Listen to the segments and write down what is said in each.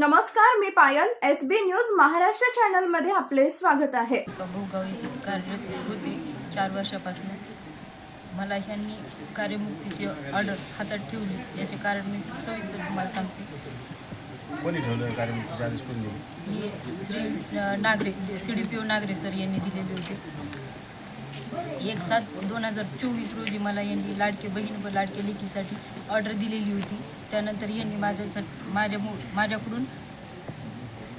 नमस्कार मी Payal S B news Maharashtra चॅनलमध्ये आपले स्वागत आहे. कार्यरत होते चार वर्षापासून मला ह्यांनी कार्यमुक्तीची ऑर्डर हातात ठेवली. याचे कारण मी सविस्तर तुम्हाला सांगते. कोणी ठेवलं कार्यमुक्तीचे आदेश कोणी दिले? ही Shri Nagare C D P O Nagare sir यांनी दिलेले होते. एक सात दोन हजार चोवीस रोजी मला यांनी लाडके बहीण व लाडके लेकीसाठी ऑर्डर दिलेली होती. त्यानंतर यांनी माझ्यासाठी माझ्या माझ्याकडून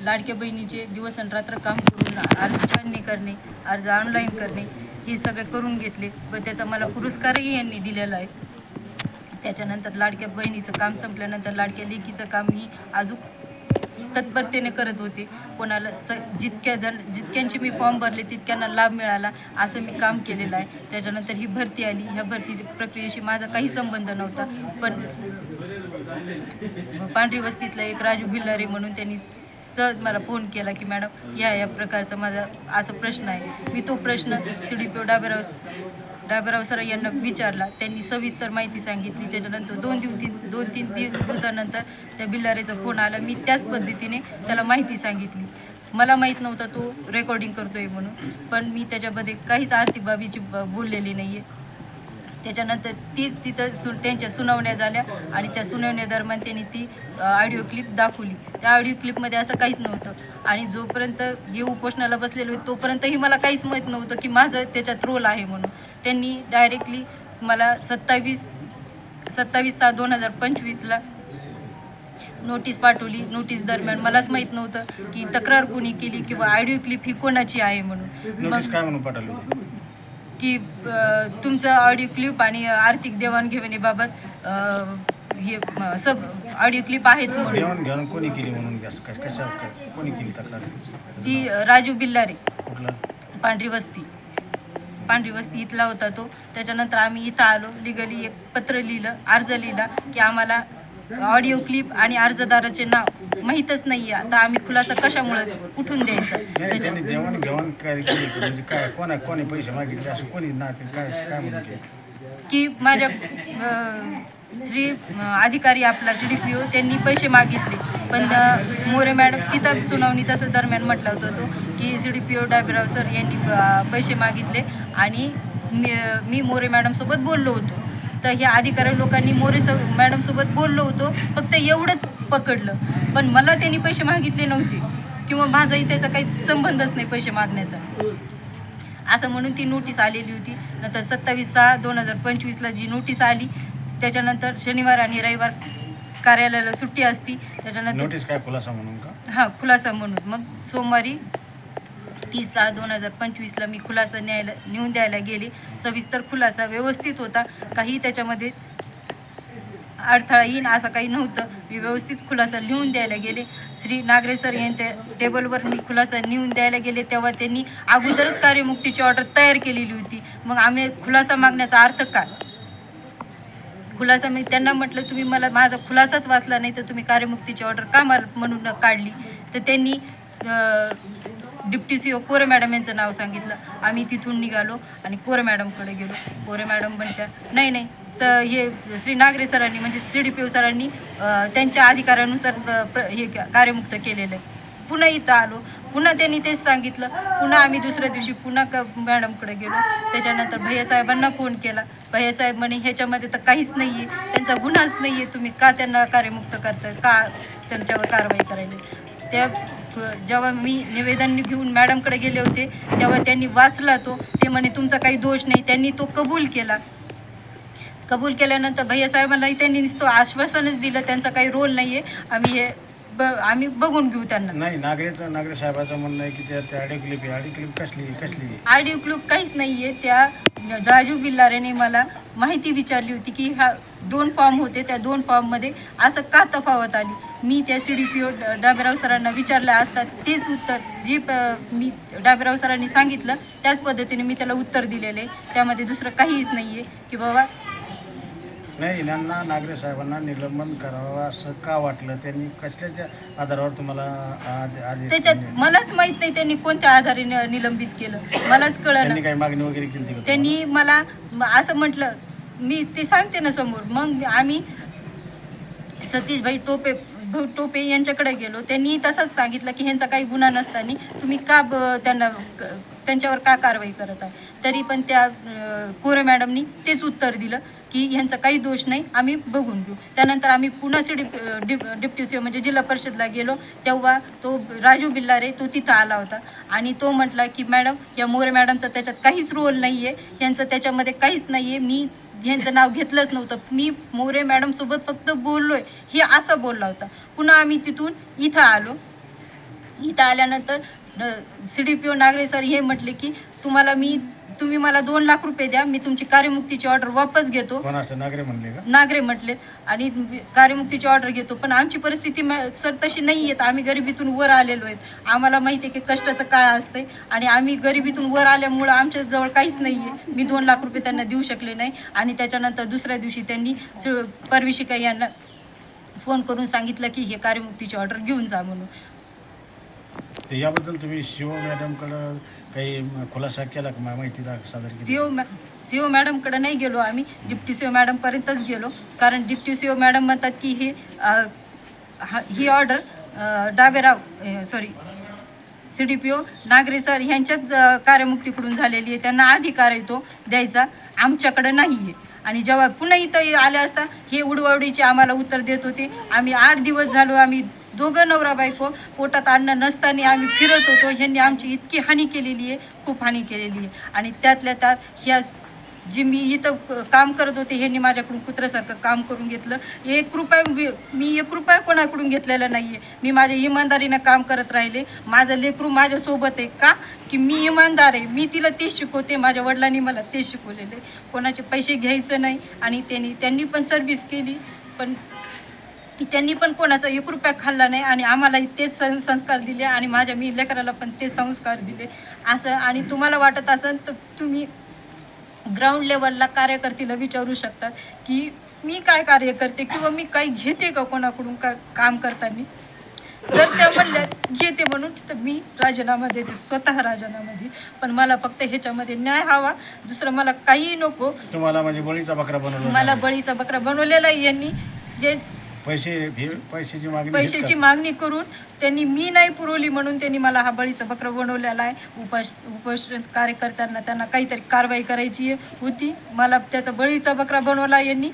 लाडक्या बहिणीचे दिवस आणि रात्र काम करून अर्ज छाननी करणे अर्ज ऑनलाईन करणे हे सगळे करून घेतले व त्याचा मला पुरस्कारही यांनी दिलेला आहे. त्याच्यानंतर लाडक्या बहिणीचं काम संपल्यानंतर लाडक्या लेकीचं कामही अजून तत्परतेने करत होते. कोणाला स जितक्या जण जितक्यांचे मी फॉर्म भरले तितक्यांना लाभ मिळाला असं मी काम केलेलं आहे. त्याच्यानंतर ही भरती आली. ह्या भरतीची प्रक्रियेशी माझा काही संबंध नव्हता. पण पांढरी वस्तीतला एक राजू भिल्लारे म्हणून त्यांनी सहज मला फोन केला की मॅडम या या प्रकारचा माझा असा प्रश्न आहे. मी तो प्रश्न C D P O Daberao Daberao sir यांना विचारला. त्यांनी सविस्तर माहिती सांगितली. त्याच्यानंतर दोन दिव दोन तीन दि दिवसानंतर त्या बिल्लारेचा फोन आला. मी त्याच पद्धतीने त्याला माहिती सांगितली. मला माहीत नव्हता तो रेकॉर्डिंग करतोय म्हणून. पण मी त्याच्यामध्ये काहीच आर्थिक बाबीची ब- बोललेली नाही आहे त्याच्यानंतर ती तिथं सु त्यांच्या सुनावण्या झाल्या आणि त्या सुनावण्यादरम्यान त्यांनी ती ऑडिओ क्लिप दाखवली. त्या ऑडिओ क्लिपमध्ये असं काहीच नव्हतं. आणि जोपर्यंत हे उपोषणाला बसलेलो होते तोपर्यंतही मला काहीच माहीत नव्हतं की माझं त्याच्यात रोल आहे म्हणून. त्यांनी डायरेक्टली मला सत्तावीस सत्तावीस सात दोन हजार पंचवीसला नोटीस पाठवली. नोटीस दरम्यान मलाच माहीत नव्हतं की तक्रार कोणी केली किंवा ऑडिओ क्लिप ही कोणाची आहे म्हणून. नोटीस काय म्हणून पाठवली? होती की अ, तुमचं ऑडिओ क्लिप आणि आर्थिक देवाणघेवाणीबाबत अ, हे म, सब ऑडिओ क्लिप आहेत म्हणून. देवाण घेवाण कोणी केली म्हणून? कशा कोणी केली तक्रार? ती अ, राजू बिल्लारे. कुठला? पांढरी वस्ती. पांढरी वस्ती इथला होता तो. त्याच्यानंतर आम्ही इथं आलो. लिगली एक पत्र लिहिलं अर्ज लिहिला की आम्हाला ऑडिओ क्लिप आणि अर्जदाराचे नाव माहीतच नाही आहे आता आम्ही खुलासा कशामुळे कुठून द्यायचा? नाही त्याच्या त्यांनी देवाण घेवाण काय केली म्हणजे काय कोणा कोणी पैसे मागितले? असं कोणी काय काय की माझ्या अ, श्री अ, अधिकारी आपला डी पी ओ त्यांनी पैसे मागितले. पण अ, मोरे मॅडम तिथं सुनावणी तसं दरम्यान म्हटला होता तो की C D P O Daberao sir यांनी अ, पैसे मागितले. आणि मी मी मोरे मॅडमसोबत बोललो होतो. तर ह्या अधिकारी लोकांनी मोरे स मॅडमसोबत बोललो होतो. फक्त एवढंच पकडलं. पण मला त्यांनी पैसे मागितले नव्हते. किंवा माझाही त्याचा काही संबंधच नाही पैसे मागण्याचा. असं म्हणून ती नोटीस आलेली होती. नंतर सत्तावीस सहा दोन हजार पंचवीसला जी नोटीस आली त्याच्यानंतर शनिवार आणि रविवार कार्यालयाला सुट्टी असती. त्याच्यानंतर नोटीस काय खुलासा म्हणून का? हां खुलासा म्हणून. मग सोमवारी तीस सहा दोन हजार पंचवीसला मी खुलासा न्यायला नेऊन द्यायला गेले. सविस्तर खुलासा व्यवस्थित होता. काही त्याच्यामध्ये अडथळा येईन असं काही नव्हतं. मी व्यवस्थित खुलासा लिहून द्यायला गेले. श्री नागरे सर यांच्या टेबलवर मी खुलासा लिहून द्यायला गेले. तेव्हा त्यांनी अगोदरच कार्यमुक्तीची ऑर्डर तयार केलेली होती. मग आम्ही खुलासा मागण्याचा अर्थ काय? खुलासा मी त्यांना म्हटलं तुम्ही मला माझा खुलासाच वाचला नाही तर तुम्ही कार्यमुक्तीची ऑर्डर का म्हणून काढली? तर त्यांनी deputy C O Kore madam यांचं नाव सांगितलं. आम्ही तिथून निघालो आणि कोरे मॅडमकडे गेलो. कोरे मॅडम म्हणत्या नाही नाही स हे श्री नागरे सरांनी म्हणजे सी डी पी ओ सरांनी त्यांच्या अधिकारानुसार प्र- हे कार्यमुक्त केलेलं आहे. पुन्हा इथं आलो. पुन्हा त्यांनी तेच सांगितलं. पुन्हा आम्ही दुसऱ्या दिवशी पुन्हा क मॅडमकडे गेलो. त्याच्यानंतर भैयासाहेबांना फोन केला. भैयासाहेब म्हणे ह्याच्यामध्ये तर काहीच नाही आहे त्यांचा गुन्हाच नाही आहे तुम्ही का त्यांना कार्यमुक्त करताय? का त्यांच्यावर कारवाई करायला? त्या जेव्हा मी निवेदन घेऊन मॅडमकडे गेले होते तेव्हा त्यांनी वाचला तो. ते म्हणे तुमचा काही दोष नाही. त्यांनी तो कबूल केला. कबूल केल्यानंतर भैया साहेबांनाही त्यांनी नुसतं आश्वासनच दिलं त्यांचा काही रोल नाही आहे आम्ही हे ब आम्ही बघून घेऊ त्यांना. नाही नागरे नागरे साहेबाचं म्हणणं आहे की त्या त्या ऑडिओ क्लिप क्लिप कसली कसली आयडिओ क्लूब काहीच नाही आहे त्या राजू बिल्लारेने मला माहिती विचारली होती की हा दोन फॉर्म होते. त्या दोन फॉर्ममध्ये असं का तफावत आली? मी त्या C D P O Daberao सरांना विचारलं असता तेच उत्तर. जे प- मी डाबेराव सरांनी सांगितलं त्याच पद्धतीने मी त्याला उत्तर दिलेलं आहे. त्यामध्ये दुसरं काहीच नाही आहे की बाबा नाही यांना नागरे साहेबांना निलंबन करावं असं का वाटलं? त्यांनी कसल्याच्या आधारावर तुम्हाला आद- आदेश त्याच्यात दिले? मलाच माहीत नाही त्यांनी कोणत्या आधारे नि- निलंबित केलं. मलाच कळलं त्यांनी काही मागणी वगैरे केली होती का त्यांनी मला म- असं म्हटलं मी ते सांगते ना समोर. मग आम्ही सतीशभाई टोपे टोपे यांच्याकडे गेलो. त्यांनी तसंच सांगितलं की ह्यांचा काही गुन्हा नसताना तुम्ही का ब- त्यांना त्यांच्यावर का कारवाई करत आहे? तरी पण त्या कोरे मॅडमनी तेच उत्तर दिलं की ह्यांचा काही दोष नाही आम्ही बघून घेऊ. त्यानंतर आम्ही पुन्हा C dep dep deputy C म्हणजे जिल्हा परिषदला गेलो. तेव्हा तो राजू बिल्लारे तो तिथं आला होता आणि तो म्हटला की मॅडम या मोरे मॅडमचा त्याच्यात काहीच रोल नाही आहे यांचं त्याच्यामध्ये काहीच नाही आहे मी ह्यांचं नाव घेतलंच नव्हतं. मी मोरे मॅडमसोबत फक्त बोललोय. हे असं बोलला होता. पुन्हा आम्ही तिथून इथं आलो. इथं आल्यानंतर C D P O Nagare sir हे म्हटले की तुम्हाला मी तुम्ही मला दोन लाख रुपये द्या मी तुमची कार्यमुक्तीची ऑर्डर वापस घेतो. कोणाचं नागरे म्हणले का? नागरे म्हटलेत आणि कार्यमुक्तीची ऑर्डर घेतो. पण आमची परिस्थिती सर तशी नाही आहेत आम्ही गरिबीतून वर आलेलो आहेत. आम्हाला माहिती आहे की कष्टाचं काय असतंय. आणि आम्ही गरिबीतून वर आल्यामुळं आमच्या जवळ काहीच नाही आहे मी दोन लाख रुपये त्यांना देऊ शकले नाही. आणि त्याच्यानंतर दुसऱ्या दिवशी त्यांनी स- परवी शिकाई यांना फोन करून सांगितलं की हे कार्यमुक्तीची ऑर्डर घेऊन जा म्हणून. याबद्दल तुम्ही शिव मॅडमकडं काही खुलासा केला का? माहिती दा- सादर केली. सीओ मॅ सीओ मॅडमकडे नाही गेलो आम्ही. डिप्टी सीओ मॅडमपर्यंतच गेलो. कारण डिप्टी सीओ मॅडम म्हणतात की हे अ, हा- ही order Daberao sorry C D P O Nagare sir ह्यांच्याच अ, कार्यमुक्तीकडून झालेली आहे. त्यांना अधिकार आहे तो द्यायचा. आमच्याकडे नाही आहे आणि जेव्हा पुन्हा इथं आले असता हे उडवाउडीचे आम्हाला उत्तर देत होते. आम्ही आठ दिवस झालो आम्ही दोघं नवरा बायको पोटात अन्न नसताना आम्ही फिरत होतो. ह्यांनी आमची इतकी हानी केलेली आहे खूप हानी केलेली आहे. आणि त्यातल्या त्यात ह्या जी मी इथं काम करत होते ह्यांनी माझ्याकडून कुत्र्यासारखं काम करून घेतलं. एक रुपया मी एक रुपया कोणाकडून घेतलेला नाही आहे मी माझ्या इमानदारीनं काम करत राहिले. माझं लेकरू माझ्यासोबत आहे का? की मी इमानदार आहे. मी तिला तेच शिकवते. माझ्या वडिलांनी मला तेच शिकवलेले कोणाचे पैसे घ्यायचं नाही. आणि त्यांनी त्यांनी पण सर्व्हिस केली. पण त्यांनी पण कोणाचा एक रुपया खाल्ला नाही आणि आम्हालाही तेच सं- संस्कार दिले आणि माझ्या मी लेकराला पण तेच संस्कार दिले. असं आणि तुम्हाला वाटत असेल तर तुम्ही ग्राउंड लेवलला कार्यकर्तीला विचारू शकतात की मी काय कार्य करते किंवा मी काही घेते का कोणाकडून का काम करताना? जर त्या म्हणल्या घेते म्हणून तर मी राजीनामा देते स्वतः राजीनामा देते पण मला फक्त ह्याच्यामध्ये न्याय हवा. दुसरं मला काहीही नको. तुम्हाला म्हणजे बळीचा बकरा बनवला मला. बळीचा बकरा बनवलेला यांनी. जे पैसे पैशाची मागणी पैशाची? मागणी करून त्यांनी मी नाही पुरवली म्हणून त्यांनी मला हा बळीचा बकरा बनवलेला आहे. उपास उपोषण कार्यकर्त्यांना त्यांना काहीतरी कारवाई करायची होती. मला त्याचा बळीचा बकरा बनवला यांनी.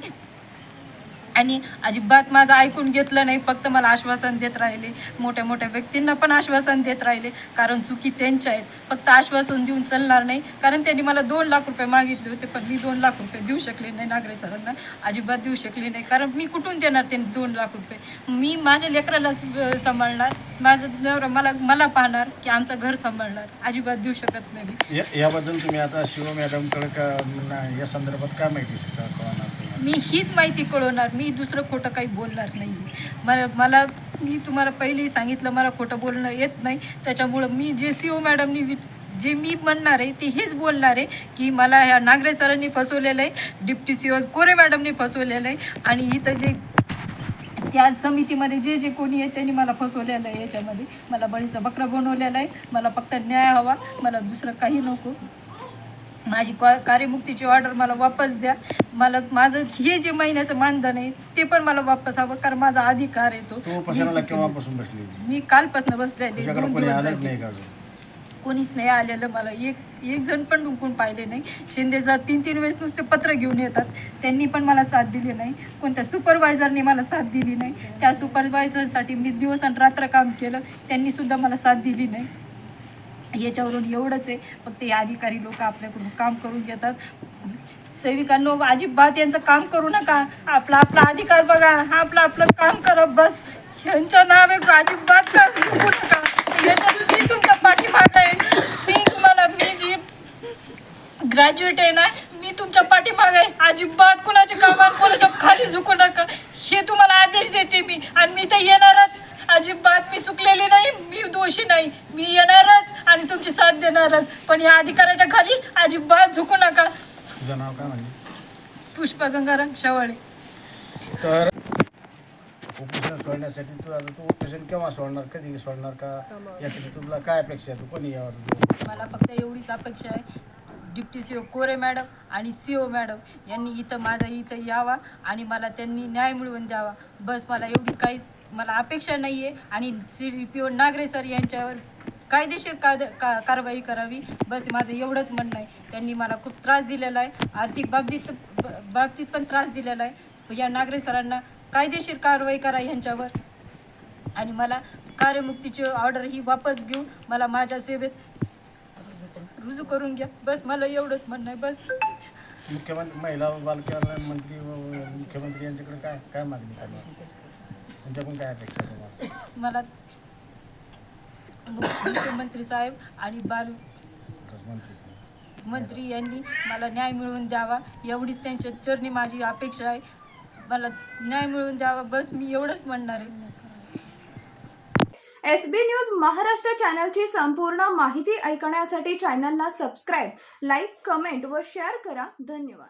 आणि अजिबात माझं ऐकून घेतलं नाही फक्त मला आश्वासन देत राहिले. मोठ्या मोठ्या व्यक्तींना पण आश्वासन देत राहिले. कारण चुकी त्यांच्या आहेत. फक्त आश्वासन देऊन चालणार नाही. कारण त्यांनी मला दोन लाख रुपये मागितले होते पण मी दोन लाख रुपये देऊ शकले नाही. नागरे सरांना अजिबात देऊ शकले नाही. कारण मी कुठून देणार त्यांनी दोन लाख रुपये? मी माझ्या लेकराला सांभाळणार. माझं नवरा मला मला पाहणार की आमचं घर सांभाळणार. अजिबात देऊ शकत नाही. याबद्दल तुम्ही आता शिव मॅडमकडे का या संदर्भात काय माहिती शकता? मी हीच माहिती कळवणार मी दुसरं खोटं काही बोलणार नाही मला मला मी तुम्हाला पहिलेही सांगितलं मला खोटं बोलणं येत नाही. त्याच्यामुळं मी जे सी ओ मॅडमनी वि जे मी म्हणणार आहे ते हेच बोलणार आहे की मला ह्या नागरे सरांनी फसवलेलं आहे डिप्टी सी ओ कोरे मॅडमनी फसवलेलं आहे आणि इथं जे त्या समितीमध्ये जे जे कोणी आहे त्यांनी मला फसवलेलं आहे याच्यामध्ये. मला बळीचा बकरा बनवलेला आहे मला फक्त न्याय हवा मला दुसरं काही नको. माझी क्वा- कार्यमुक्तीची ऑर्डर मला वापस द्या. मला माझं हे जे महिन्याचं मानधन आहे ते पण मला वापस हवं कारण माझा अधिकार आहे तो. मी बसली कालपासून बसलेले दोन दिवस का अजून? कोणीच नाही आलेलं मला. एक एक जण पण डुंकून पाहिले नाही. शिंदे सर तीन तीन वेळेस नुसते पत्र घेऊन येतात. त्यांनी पण मला साथ दिली नाही. कोणत्या सुपरवायझरने मला साथ दिली नाही. त्या सुपरवायझरसाठी मी दिवस आणि रात्र काम केलं. त्यांनी सुद्धा मला साथ दिली नाही. याच्यावरून एवढंच आहे. फक्त हे अधिकारी लोक आपल्याकडून काम करून घेतात. सेविकांनो अजिबात यांचं काम करू नका. आपला आपला अधिकार बघा. हा आपलं आपलं काम करा बस. ह्यांचं नाव आहे अजिबात काम करू नका. याच्यात मी तुमच्या पाठीमाग आहे. मी तुम्हाला मी जी ग्रॅज्युएट आहे ना मी तुमच्या पाठीमाग आहे. अजिबात कुणाच्या कामावर कोणाच्या खाली झुकू नका. हे तुम्हाला आदेश देते मी. आणि मी तर येणारच. अजिबात मी चुकलेली नाही मी दोषी नाही. मी येणारच. देणारच पण या अधिकाराच्या खाली अजिबात झुकू नका. तुझं नाव काय म्हणजे पुष्पा गंगाराम शेवाळे. तर उपोषण सोडण्यासाठी तू आता तू उपोषण केव्हा सोडणार? कधी सोडणार का? यासाठी तुला काय अपेक्षा आहे? तू कोणी यावर मला फक्त एवढीच अपेक्षा आहे. Deputy C O Kore madam आणि सी ओ मॅडम यांनी इथं माझ्या इथं यावा आणि मला त्यांनी न्याय मिळवून द्यावा. बस मला एवढी काही मला अपेक्षा नाही आहे आणि C D P O Nagare sir यांच्यावर कायदेशीर काद का कारवाई करावी. बस माझं एवढंच म्हणणं आहे. त्यांनी मला खूप त्रास दिलेला आहे. आर्थिक बाबतीत बाबतीत पण त्रास दिलेला आहे. या नागरे सरांना कायदेशीर कारवाई करा ह्यांच्यावर. आणि मला कार्यमुक्तीची ऑर्डर ही वापस घेऊन मला माझ्या सेवेत रुजू करून घ्या. बस मला एवढंच म्हणणं आहे. बस. मुख्यमंत्री महिला व बालकल्याण मंत्री व व मुख्यमंत्री यांच्याकडे काय काय मागणी करणार त्यांच्याकडून काय अपेक्षा आहे तुम्हाला? मला मुख्यमंत्री साहेब आणि बाल मंत्री यांनी मला न्याय मिळवून द्यावा. एवढीच त्यांच्या चरणी माझी अपेक्षा आहे. मला न्याय मिळवून द्यावा. बस मी एवढंच म्हणणार आहे. एस बी न्यूज महाराष्ट्र चॅनलची संपूर्ण माहिती ऐकण्यासाठी चॅनलला सबस्क्राईब लाईक कमेंट व शेअर करा. धन्यवाद.